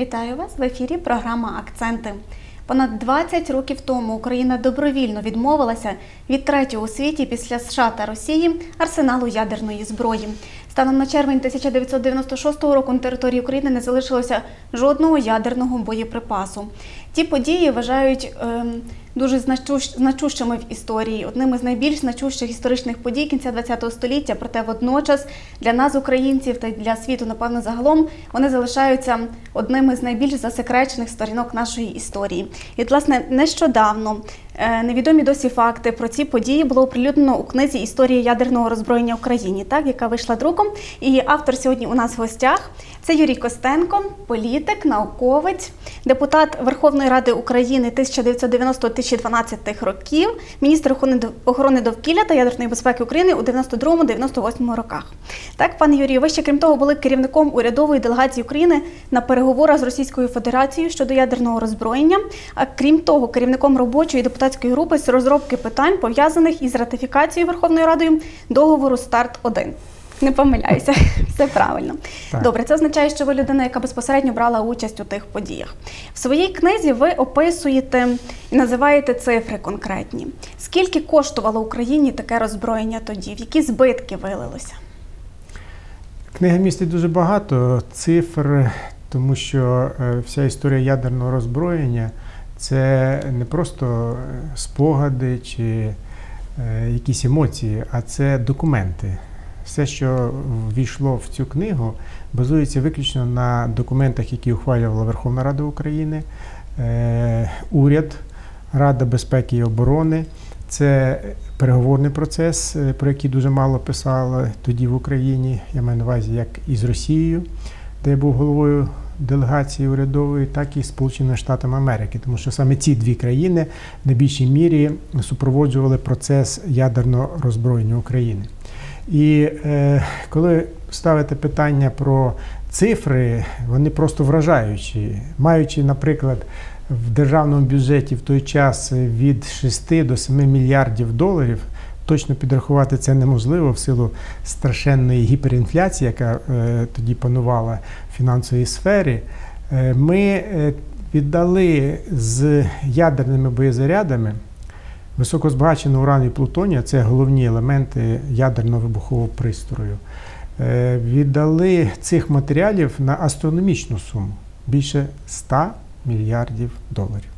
Вітаю вас в ефірі. Програма Акценти. Понад 20 років тому Україна добровільно відмовилася від третього у світі після США та Росії арсеналу ядерної зброї. Станом на червень 1996 року на території України не залишилося жодного ядерного боєприпасу. Ті події вважають ем, дуже значущ, значущими в історії, одним із найбільш значущих історичних подій кінця ХХ століття. Проте водночас для нас, українців, та для світу, напевно, загалом вони залишаються одним із найбільш засекречених сторінок нашої історії. І, власне, нещодавно е, невідомі досі факти про ці події було оприлюднено у книзі Історія ядерного роззброєння Україні, так яка вийшла друком. І автор сьогодні у нас в гостях це Юрій Костенко, політик, науковець, депутат Верховної Ради України 1990-2012 років, міністр охорони довкілля та ядерної безпеки України у 92-98 роках. Так, пане Юрію, ви ще крім того були керівником урядової делегації України на переговорах з Російською Федерацією щодо ядерного роззброєння. А крім того, керівником робочої депутатської групи з розробки питань пов'язаних із ратифікацією Верховною Радою договору Старт 1 не помиляюся, все правильно. Так. Добре, це означає, що ви людина, яка безпосередньо брала участь у тих подіях. В своїй книзі ви описуєте і називаєте цифри конкретні. Скільки коштувало Україні таке роззброєння тоді? В які збитки вилилося? Книга містить дуже багато цифр, тому що е, вся історія ядерного роззброєння це не просто е, спогади чи е, якісь емоції, а це документи. Все, що ввійшло в цю книгу, базується виключно на документах, які ухвалювала Верховна Рада України, е, уряд, Рада безпеки і оборони. Це переговорний процес, е, про який дуже мало писали тоді в Україні. Я маю на увазі як і з Росією, де я був головою делегації урядової, так і Сполученими Штатами Америки, тому що саме ці дві країни в найбільшій мірі супроводжували процес ядерного роззброєння України. І е, коли ставите питання про цифри, вони просто вражаючі. Маючи, наприклад, в державному бюджеті в той час від 6 до 7 мільярдів доларів, точно підрахувати це неможливо в силу страшенної гіперінфляції, яка е, тоді панувала в фінансовій сфері. Е, ми е, віддали з ядерними боєзарядами високозбагаченого урану і плутонія це головні елементи ядерного вибухового пристрою. Е, Віддали цих матеріалів на астрономічну суму більше 100 мільярдів доларів.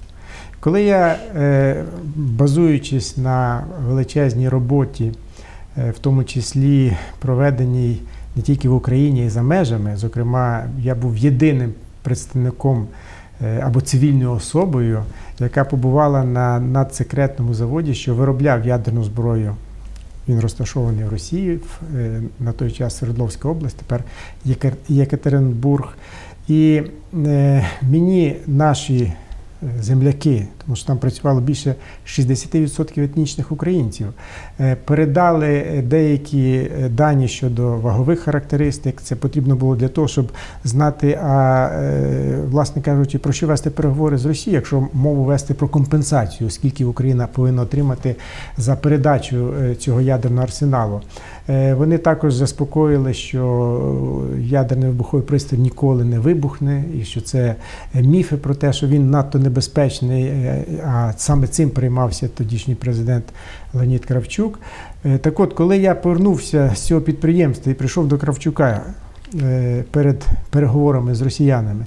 Коли я, е, базуючись на величезній роботі, е, в тому числі проведеній не тільки в Україні, й за межами, зокрема, я був єдиним представником або цивільною особою, яка побувала на надсекретному заводі, що виробляв ядерну зброю. Він розташований в Росії, е, на той час Свердловська область, тепер Єкатеринбург. І е, мені наші е, земляки, тому що там працювало більше 60% етнічних українців, е, передали деякі е, дані щодо вагових характеристик. Це потрібно було для того, щоб знати, а е, власне кажучи, про що вести переговори з Росією, якщо мову вести про компенсацію, скільки Україна повинна отримати за передачу цього ядерного арсеналу. Вони також заспокоїли, що ядерний вибуховий пристрій ніколи не вибухне, і що це міфи про те, що він надто небезпечний. А саме цим приймався тодішній президент Леонід Кравчук. Е, Так от, коли я повернувся з цього підприємства і прийшов до Кравчука е, перед переговорами з росіянами,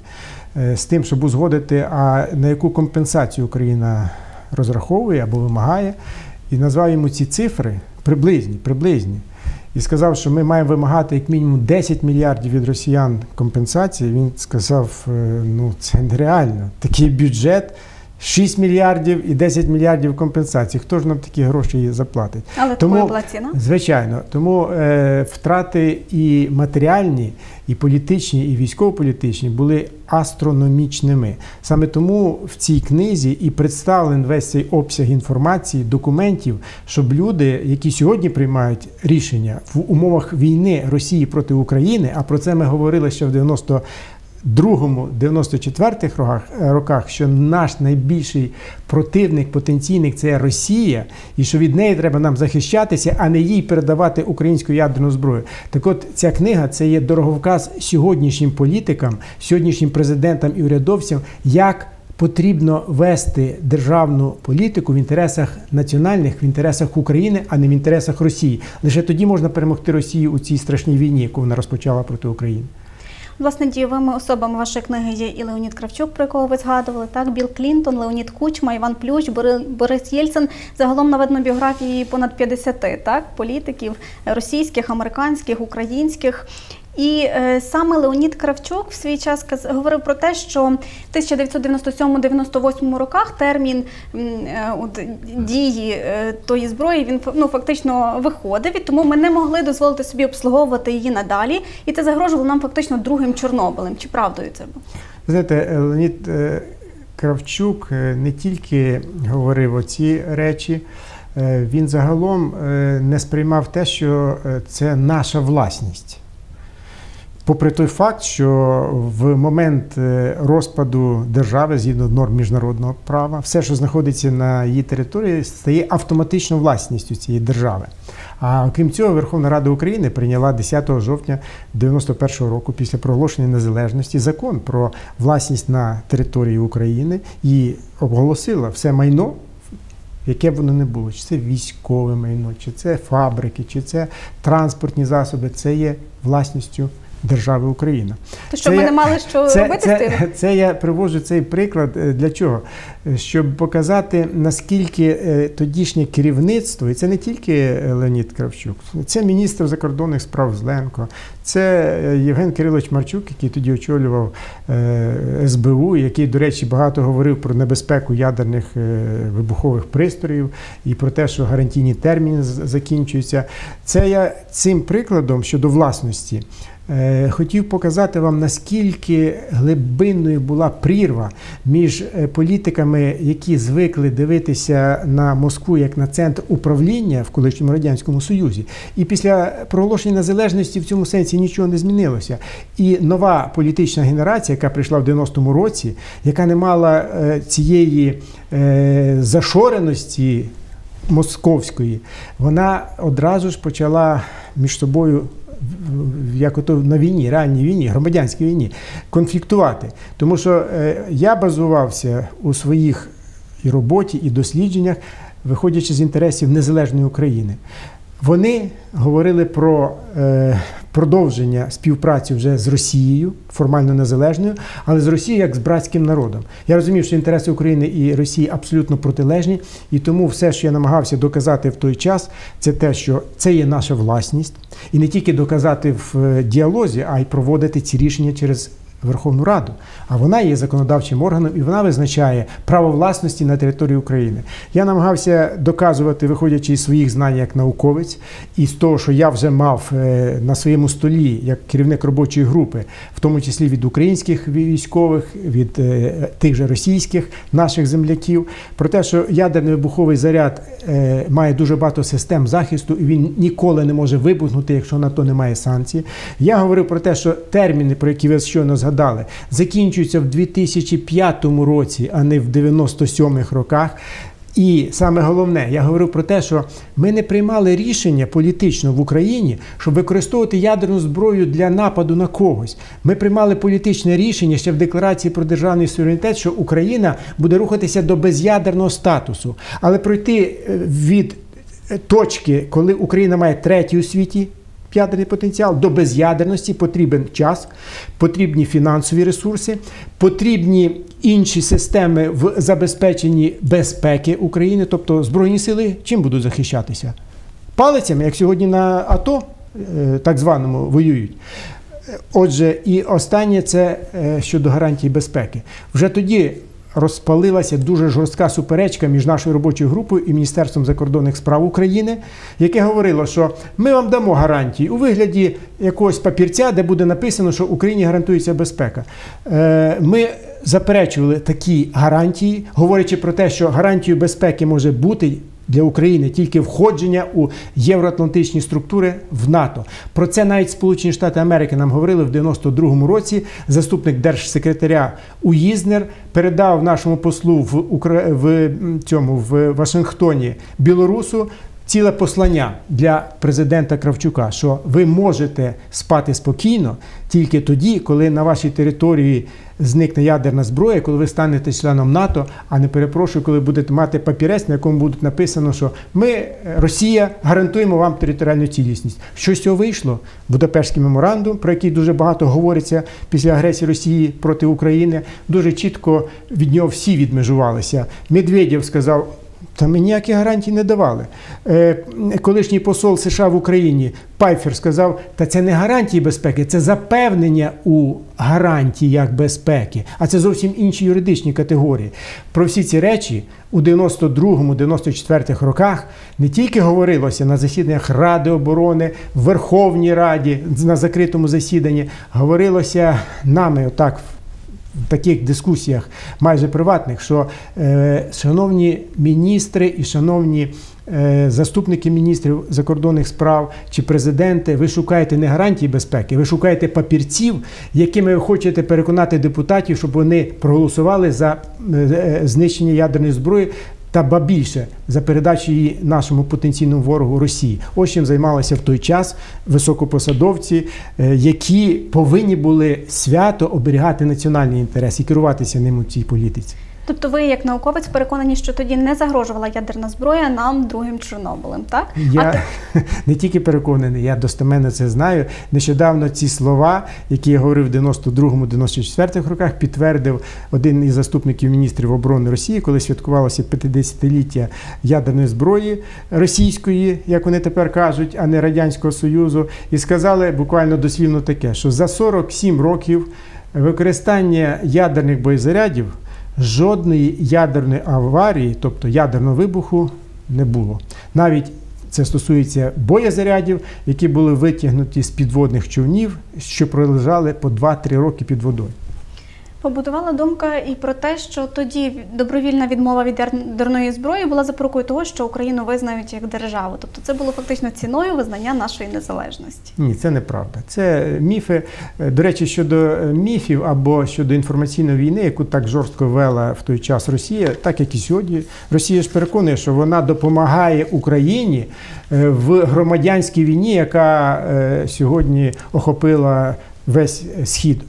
е, з тим, щоб узгодити, а на яку компенсацію Україна розраховує або вимагає, і назвав йому ці цифри приблизні, приблизні. І сказав, що ми маємо вимагати як мінімум 10 мільярдів від росіян компенсації. Він сказав: ну це нереально. Такий бюджет 6 мільярдів і 10 мільярдів компенсації. Хто ж нам такі гроші заплатить? Але Тому- була ціна. Звичайно, тому е, втрати і матеріальні, і політичні, і військово-політичні були астрономічними. Саме тому в цій книзі і представлений весь цей обсяг інформації, документів, щоб люди, які сьогодні приймають рішення в умовах війни Росії проти України, а про це ми говорили ще в 90 другому 94-х роках, е, роках, що наш найбільший противник, потенційник це Росія, і що від неї треба нам захищатися, а не їй передавати українську ядерну зброю. Так от ця книга це є дороговказ сьогоднішнім політикам, сьогоднішнім президентам і урядовцям, як потрібно вести державну політику в інтересах національних, в інтересах України, а не в інтересах Росії. Лише тоді можна перемогти Росію у цій страшній війні, яку вона розпочала проти України. Власне, дієвими особами вашої книги є і Леонід Кравчук, про якого ви згадували, так, Білл Клінтон, Леонід Кучма, Іван Плющ, Бори- Борис Єльцин. Загалом наведено біографії понад 50 так, політиків російських, американських, українських. І е, саме Леонід Кравчук в свій час говорив про те, що в 1997-98 роках термін е, от, дії е, тої зброї він ну, фактично виходив, і тому ми не могли дозволити собі обслуговувати її надалі. І це загрожувало нам фактично другим Чорнобилем. Чи правдою це було? Знаєте, Леонід е, Кравчук е, не тільки говорив оці речі, е, він загалом е, не сприймав те, що е, це наша власність. Попри той факт, що в момент е, розпаду держави згідно норм міжнародного права, все, що знаходиться на її території, стає автоматично власністю цієї держави. А крім цього, Верховна Рада України прийняла 10 жовтня 91 року після проголошення незалежності закон про власність на території України і оголосила все майно. Яке б воно не було, чи це військове майно, чи це фабрики, чи це транспортні засоби, це є власністю держави Україна. То що Це ми я- не мали що Це, робити з тим? це, це я привожу цей приклад е, для чого? Щоб показати, наскільки е, тодішнє керівництво, і це не тільки е, Леонід Кравчук, це міністр закордонних справ Зленко, це Євген Кирилович Марчук, який тоді очолював СБУ, який, до речі, багато говорив про небезпеку ядерних вибухових пристроїв і про те, що гарантійні терміни закінчуються. Це я цим прикладом щодо власності. Е, Хотів показати вам, наскільки глибинною була прірва між е, політиками, які звикли дивитися на Москву як на центр управління в колишньому радянському Союзі, і після проголошення незалежності в цьому сенсі нічого не змінилося. І нова політична генерація, яка прийшла в 90-му році, яка не мала е, цієї зашореності московської, вона одразу ж почала між собою. Як ото на війні, реальній війні, громадянській війні, конфліктувати. Тому що е, я базувався у своїх і роботі, і дослідженнях, виходячи з інтересів незалежної України. Вони говорили про е, продовження співпраці вже з Росією, формально незалежною, але з Росією як з братським народом. Я розумів, що інтереси України і Росії абсолютно протилежні, і тому все, що я намагався доказати в той час, це те, що це є наша власність, і не тільки доказати в е, діалозі, а й проводити ці рішення через Верховну Раду. А вона є законодавчим органом і вона визначає право власності на території України. Я намагався доказувати, виходячи із своїх знань як науковець, і з того, що я вже мав е, на своєму столі як керівник робочої групи, в тому числі від українських військових, від е, тих же російських наших земляків, про те, що ядерний вибуховий заряд е, має дуже багато систем захисту, і він ніколи не може вибухнути, якщо на то немає санкцій. Я говорив про те, що терміни, про які ви щойно згадали, закінчуються в 2005 році, а не в 97-х роках. І саме головне, я говорив про те, що ми не приймали рішення політично в Україні, щоб використовувати ядерну зброю для нападу на когось. Ми приймали політичне рішення ще в декларації про державний суверенітет, що Україна буде рухатися до без'ядерного статусу, але пройти е, від е, точки, коли Україна має третій у світі ядерний потенціал, до без'ядерності потрібен час, потрібні фінансові ресурси, потрібні інші системи в забезпеченні безпеки України, тобто Збройні сили чим будуть захищатися? Палицями, як сьогодні на АТО, е, так званому, воюють. Е, Отже, і останнє це е, щодо гарантій безпеки. Вже тоді розпалилася дуже жорстка суперечка між нашою робочою групою і Міністерством закордонних справ України, яке говорило, що ми вам дамо гарантії у вигляді якогось папірця, де буде написано, що Україні гарантується безпека. Е, Ми заперечували такі гарантії, говорячи про те, що гарантією безпеки може бути для України тільки входження у євроатлантичні структури в НАТО. Про це навіть Сполучені Штати Америки нам говорили в 92-му році. Заступник держсекретаря Уїзнер передав нашому послу в Укра... в цьому в Вашингтоні білорусу. Ціле послання для президента Кравчука, що ви можете спати спокійно тільки тоді, коли на вашій території зникне ядерна зброя, коли ви станете членом НАТО, а не перепрошую, коли будете мати папірець, на якому буде написано, що ми, Росія, гарантуємо вам територіальну цілісність. Що з цього вийшло? Будапештський меморандум, про який дуже багато говориться після агресії Росії проти України, дуже чітко від нього всі відмежувалися. Медведєв сказав. Та ми ніякі гарантії не давали. Е, колишній посол США в Україні Пайфер сказав: та це не гарантії безпеки, це запевнення у гарантіях безпеки, а це зовсім інші юридичні категорії. Про всі ці речі у 92-94 роках не тільки говорилося на засіданнях Ради оборони, Верховній Раді на закритому засіданні, говорилося нами отак таких дискусіях майже приватних, що е, шановні міністри і шановні е, заступники міністрів закордонних справ чи президенти, ви шукаєте не гарантії безпеки, ви шукаєте папірців, якими ви хочете переконати депутатів, щоб вони проголосували за е, знищення ядерної зброї. Та ба більше за передачу її нашому потенційному ворогу Росії. Ось чим займалися в той час високопосадовці, які повинні були свято оберігати національний інтерес і керуватися ним у цій політиці. Тобто, ви, як науковець, переконані, що тоді не загрожувала ядерна зброя нам другим Чорнобилем, так? Я а не тільки переконаний, я достеменно це знаю. Нещодавно ці слова, які я говорив в 92-94 роках, підтвердив один із заступників міністрів оборони Росії, коли святкувалося 50-ліття ядерної зброї російської, як вони тепер кажуть, а не Радянського Союзу, і сказали буквально дослівно таке, що за 47 років використання ядерних боєзарядів жодної ядерної аварії, тобто ядерного вибуху, не було. Навіть це стосується боєзарядів, які були витягнуті з підводних човнів, що пролежали по 2-3 роки під водою. Побудувала думка і про те, що тоді добровільна відмова від ядерної зброї була запорукою того, що Україну визнають як державу. Тобто це було фактично ціною визнання нашої незалежності. Ні, це неправда. Це міфи. До речі, щодо міфів або щодо інформаційної війни, яку так жорстко вела в той час Росія, так як і сьогодні, Росія ж переконує, що вона допомагає Україні в громадянській війні, яка сьогодні охопила весь схід.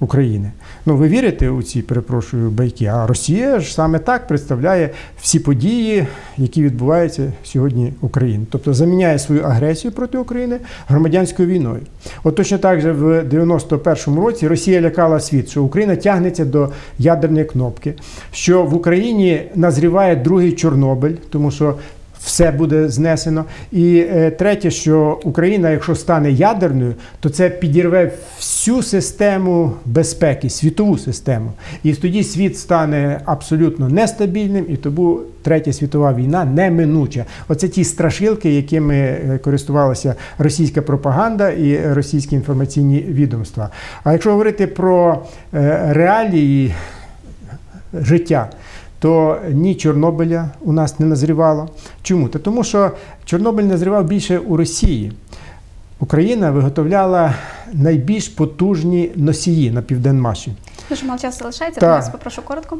України. Ну, ви вірите у ці, перепрошую, байки? А Росія ж саме так представляє всі події, які відбуваються сьогодні в Україні. Тобто заміняє свою агресію проти України громадянською війною. От точно так же в 91-му році Росія лякала світ, що Україна тягнеться до ядерної кнопки, що в Україні назріває другий Чорнобиль, тому що все буде знесено. І е, третє, що Україна, якщо стане ядерною, то це підірве всю систему безпеки, світову систему. І тоді світ стане абсолютно нестабільним, і тому третя світова війна неминуча. Оце ті страшилки, якими користувалася російська пропаганда і російські інформаційні відомства. А якщо говорити про е, реалії життя, то ні Чорнобиля у нас не назрівало. Чому? Та тому що Чорнобиль назрівав більше у Росії. Україна виготовляла найбільш потужні носії на Південмаші. Дуже мало часу залишається, тому вас попрошу коротко.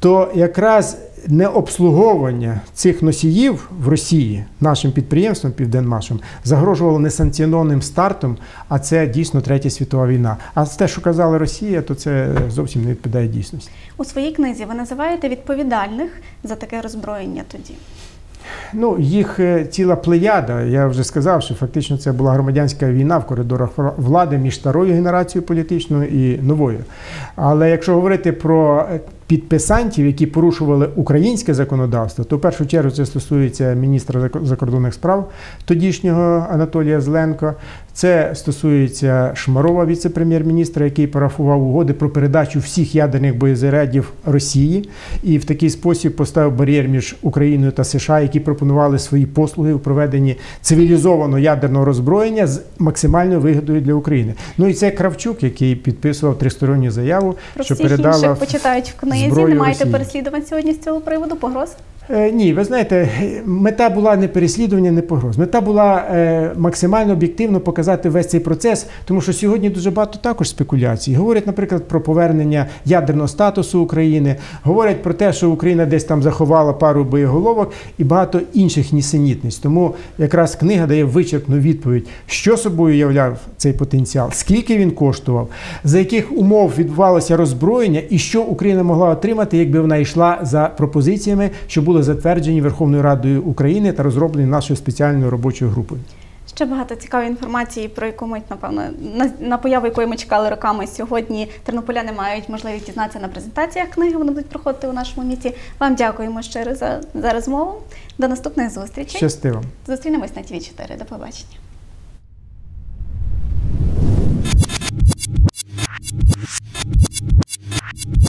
То якраз необслуговування цих носіїв в Росії нашим підприємством Південмашем загрожувало несанкціонованим стартом, а це дійсно третя світова війна. А те, що казала Росія, то це зовсім не відповідає дійсності. У своїй книзі ви називаєте відповідальних за таке роззброєння тоді. Ну, їх ціла плеяда. Я вже сказав, що фактично це була громадянська війна в коридорах влади між старою генерацією політичною і новою. Але якщо говорити про підписантів, які порушували українське законодавство, то в першу чергу це стосується міністра закордонних справ тодішнього Анатолія Зленко. Це стосується Шмарова, віце-прем'єр-міністра, який парафував угоди про передачу всіх ядерних боєзарядів Росії, і в такий спосіб поставив бар'єр між Україною та США, які пропонували свої послуги у проведенні цивілізованого ядерного роззброєння з максимальною вигодою для України. Ну і це Кравчук, який підписував тристоронню заяву, про що всіх передала інших почитають в книзі. Не маєте переслідувань сьогодні з цього приводу? Погроз? Е, Ні, ви знаєте, мета була не переслідування, не погроз. Мета була е, максимально об'єктивно показати весь цей процес, тому що сьогодні дуже багато також спекуляцій. Говорять, наприклад, про повернення ядерного статусу України, говорять про те, що Україна десь там заховала пару боєголовок і багато інших нісенітниць. Тому якраз книга дає вичерпну відповідь, що собою являв цей потенціал, скільки він коштував, за яких умов відбувалося роззброєння, і що Україна могла отримати, якби вона йшла за пропозиціями, що були затверджені Верховною Радою України та розроблені нашою спеціальною робочою групою. Ще багато цікавої інформації, про яку ми, напевно, на, появу якої ми чекали роками сьогодні. Тернополяни мають можливість дізнатися на презентаціях книги. Вони будуть проходити у нашому місті. Вам дякуємо щиро за, за розмову. До наступних зустрічей. Щастиво. Зустрінемось на тв 4 До побачення. you